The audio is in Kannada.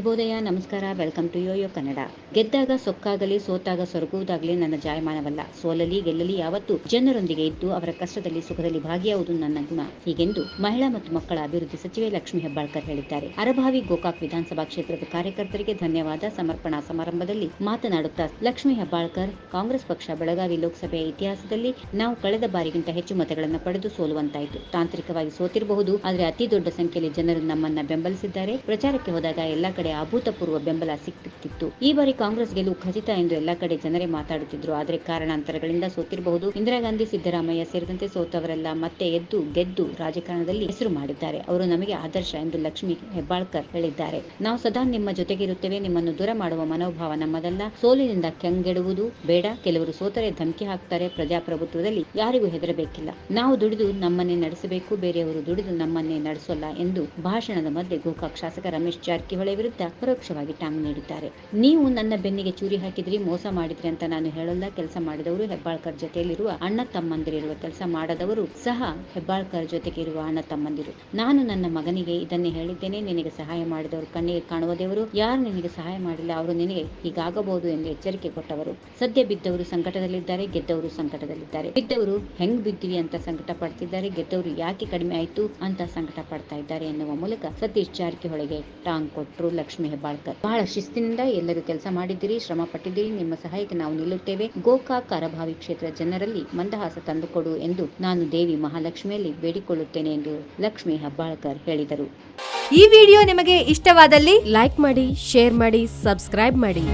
ಶುಭೋದಯ, ನಮಸ್ಕಾರ, ವೆಲ್ಕಮ್ ಟು ಯೋಯೋ ಕನ್ನಡ. ಗೆದ್ದಾಗ ಸೊಕ್ಕಾಗಲಿ, ಸೋತಾಗ ಸೊರಗುವುದಾಗಲಿ ನನ್ನ ಜಾಯಮಾನವಲ್ಲ. ಸೋಲಲಿ, ಗೆಲ್ಲಲಿ ಯಾವತ್ತು ಜನರೊಂದಿಗೆ ಇದ್ದು ಅವರ ಕಷ್ಟದಲ್ಲಿ, ಸುಖದಲ್ಲಿ ಭಾಗಿಯಾವುದು ನನ್ನ ಗುಣ. ಹೀಗೆಂದು ಮಹಿಳಾ ಮತ್ತು ಮಕ್ಕಳ ಅಭಿವೃದ್ಧಿ ಸಚಿವೆ ಲಕ್ಷ್ಮಿ ಹೆಬ್ಬಾಳ್ಕರ್ ಹೇಳಿದ್ದಾರೆ. ಅರಭಾವಿ ಗೋಕಾಕ್ ವಿಧಾನಸಭಾ ಕ್ಷೇತ್ರದ ಕಾರ್ಯಕರ್ತರಿಗೆ ಧನ್ಯವಾದ. ಸಮರ್ಪಣಾ ಸಮಾರಂಭದಲ್ಲಿ ಮಾತನಾಡುತ್ತಾ ಲಕ್ಷ್ಮಿ ಹೆಬ್ಬಾಳ್ಕರ್, ಕಾಂಗ್ರೆಸ್ ಪಕ್ಷ, ಬೆಳಗಾವಿ ಲೋಕಸಭೆಯ ಇತಿಹಾಸದಲ್ಲಿ ನಾವು ಕಳೆದ ಬಾರಿಗಿಂತ ಹೆಚ್ಚು ಮತಗಳನ್ನು ಪಡೆದು ಸೋಲುವಂತಾಯಿತು. ತಾಂತ್ರಿಕವಾಗಿ ಸೋತಿರಬಹುದು, ಆದರೆ ಅತಿ ದೊಡ್ಡ ಸಂಖ್ಯೆಯಲ್ಲಿ ಜನರು ನಮ್ಮನ್ನ ಬೆಂಬಲಿಸಿದ್ದಾರೆ. ಪ್ರಚಾರಕ್ಕೆ ಹೋದಾಗ ಎಲ್ಲಾ ಕಡೆ ಅಭೂತಪೂರ್ವ ಬೆಂಬಲ ಸಿಕ್ಕಿತ್ತು ಈ ಬಾರಿ ಕಾಂಗ್ರೆಸ್ ಗೆಲುವು ಖಚಿತ ಎಂದು ಎಲ್ಲಾ ಕಡೆ ಜನರೇ ಮಾತಾಡುತ್ತಿದ್ರು. ಆದರೆ ಕಾರಣಾಂತರಗಳಿಂದ ಸೋತಿರಬಹುದು. ಇಂದಿರಾ ಗಾಂಧಿ, ಸಿದ್ದರಾಮಯ್ಯ ಸೇರಿದಂತೆ ಸೋತವರೆಲ್ಲ ಮತ್ತೆ ಎದ್ದು ಗೆದ್ದು ರಾಜಕಾರಣದಲ್ಲಿ ಹೆಸರು ಮಾಡಿದ್ದಾರೆ. ಅವರು ನಮಗೆ ಆದರ್ಶ ಎಂದು ಲಕ್ಷ್ಮಿ ಹೆಬ್ಬಾಳ್ಕರ್ ಹೇಳಿದ್ದಾರೆ. ನಾವು ಸದಾ ನಿಮ್ಮ ಜೊತೆಗಿರುತ್ತೇವೆ ನಿಮ್ಮನ್ನು ದೂರ ಮಾಡುವ ಮನೋಭಾವ ನಮ್ಮದಲ್ಲ. ಸೋಲಿನಿಂದ ಕೆಂಗೆಡುವುದು ಬೇಡ. ಕೆಲವರು ಸೋತರೆ ಧಮಕಿ ಹಾಕ್ತಾರೆ. ಪ್ರಜಾಪ್ರಭುತ್ವದಲ್ಲಿ ಯಾರಿಗೂ ಹೆದರಬೇಕಿಲ್ಲ. ನಾವು ದುಡಿದು ನಮ್ಮನ್ನೇ ನಡೆಸಬೇಕು. ಬೇರೆಯವರು ದುಡಿದು ನಮ್ಮನ್ನೇ ನಡೆಸೋಲ್ಲ ಎಂದು ಭಾಷಣದ ಮಧ್ಯೆ ಗೋಕಾಕ್ ಶಾಸಕ ರಮೇಶ್ ಜಾರಕಿಹೊಳಿ ವಿರುದ್ಧ ಪರೋಕ್ಷವಾಗಿ ಟಾಂಗ್ ನೀಡಿದ್ದಾರೆ. ನೀವು ನನ್ನ ಬೆನ್ನಿಗೆ ಚೂರಿ ಹಾಕಿದ್ರಿ, ಮೋಸ ಮಾಡಿದ್ರಿ ಅಂತ ನಾನು ಹೇಳಲ್ಲ. ಕೆಲಸ ಮಾಡಿದವರು ಹೆಬ್ಬಾಳ್ಕರ್ ಜೊತೆಯಲ್ಲಿರುವ ಅಣ್ಣ ತಮ್ಮಂದಿರಿರುವ ಕೆಲಸ ಮಾಡದವರು ಸಹ ಹೆಬ್ಬಾಳ್ಕರ್ ಜೊತೆಗೆ ಇರುವ ಅಣ್ಣ ತಮ್ಮಂದಿರು. ನಾನು ನನ್ನ ಮಗನಿಗೆ ಇದನ್ನೇ ಹೇಳಿದ್ದೇನೆ. ನಿನಗೆ ಸಹಾಯ ಮಾಡಿದವರು ಕಣ್ಣಿಗೆ ಕಾಣುವ ದೇವರು. ಯಾರು ನಿನಗೆ ಸಹಾಯ ಮಾಡಿಲ್ಲ, ಅವರು ನಿನಗೆ ಹೀಗಾಗಬಹುದು ಎಂದು ಎಚ್ಚರಿಕೆ ಕೊಟ್ಟವರು. ಸದ್ಯ ಬಿದ್ದವರು ಸಂಕಟದಲ್ಲಿದ್ದಾರೆ, ಗೆದ್ದವರು ಸಂಕಟದಲ್ಲಿದ್ದಾರೆ. ಬಿದ್ದವರು ಹೆಂಗ್ ಬಿದ್ದಿವಿ ಅಂತ ಸಂಕಟ ಪಡ್ತಿದ್ದಾರೆ, ಗೆದ್ದವರು ಯಾಕೆ ಕಡಿಮೆ ಆಯ್ತು ಅಂತ ಸಂಕಟ ಪಡ್ತಾ ಇದ್ದಾರೆ ಎನ್ನುವ ಮೂಲಕ ಸತೀಶ್ ಜಾರಕಿಹೊಳಿಗೆ ಟಾಂಗ್ ಕೊಟ್ಟರು ಲಕ್ಷ್ಮೀ ಹೆಬ್ಬಾಳ್ಕರ್. ಬಹಳ ಶಿಸ್ತಿನಿಂದ ಎಲ್ಲರೂ ಕೆಲಸ ಮಾಡಿದ್ದೀರಿ, ಶ್ರಮ ಪಟ್ಟಿದ್ದೀರಿ, ನಿಮ್ಮ ಸಹಾಯಕ್ಕೆ ನಾವು ನಿಲ್ಲುತ್ತೇವೆ. ಗೋಕಾಕ್ ಕಾರಭಾವಿ ಕ್ಷೇತ್ರ ಜನರಲ್ಲಿ ಮಂದಹಾಸ ತಂದುಕೊಡು ಎಂದು ನಾನು ದೇವಿ ಮಹಾಲಕ್ಷ್ಮಿಯಲ್ಲಿ ಬೇಡಿಕೊಳ್ಳುತ್ತೇನೆ ಎಂದು ಲಕ್ಷ್ಮಿ ಹೆಬ್ಬಾಳ್ಕರ್ ಹೇಳಿದರು. ಈ ವಿಡಿಯೋ ನಿಮಗೆ ಇಷ್ಟವಾದಲ್ಲಿ ಲೈಕ್ ಮಾಡಿ, ಶೇರ್ ಮಾಡಿ, ಸಬ್ಸ್ಕ್ರೈಬ್ ಮಾಡಿ.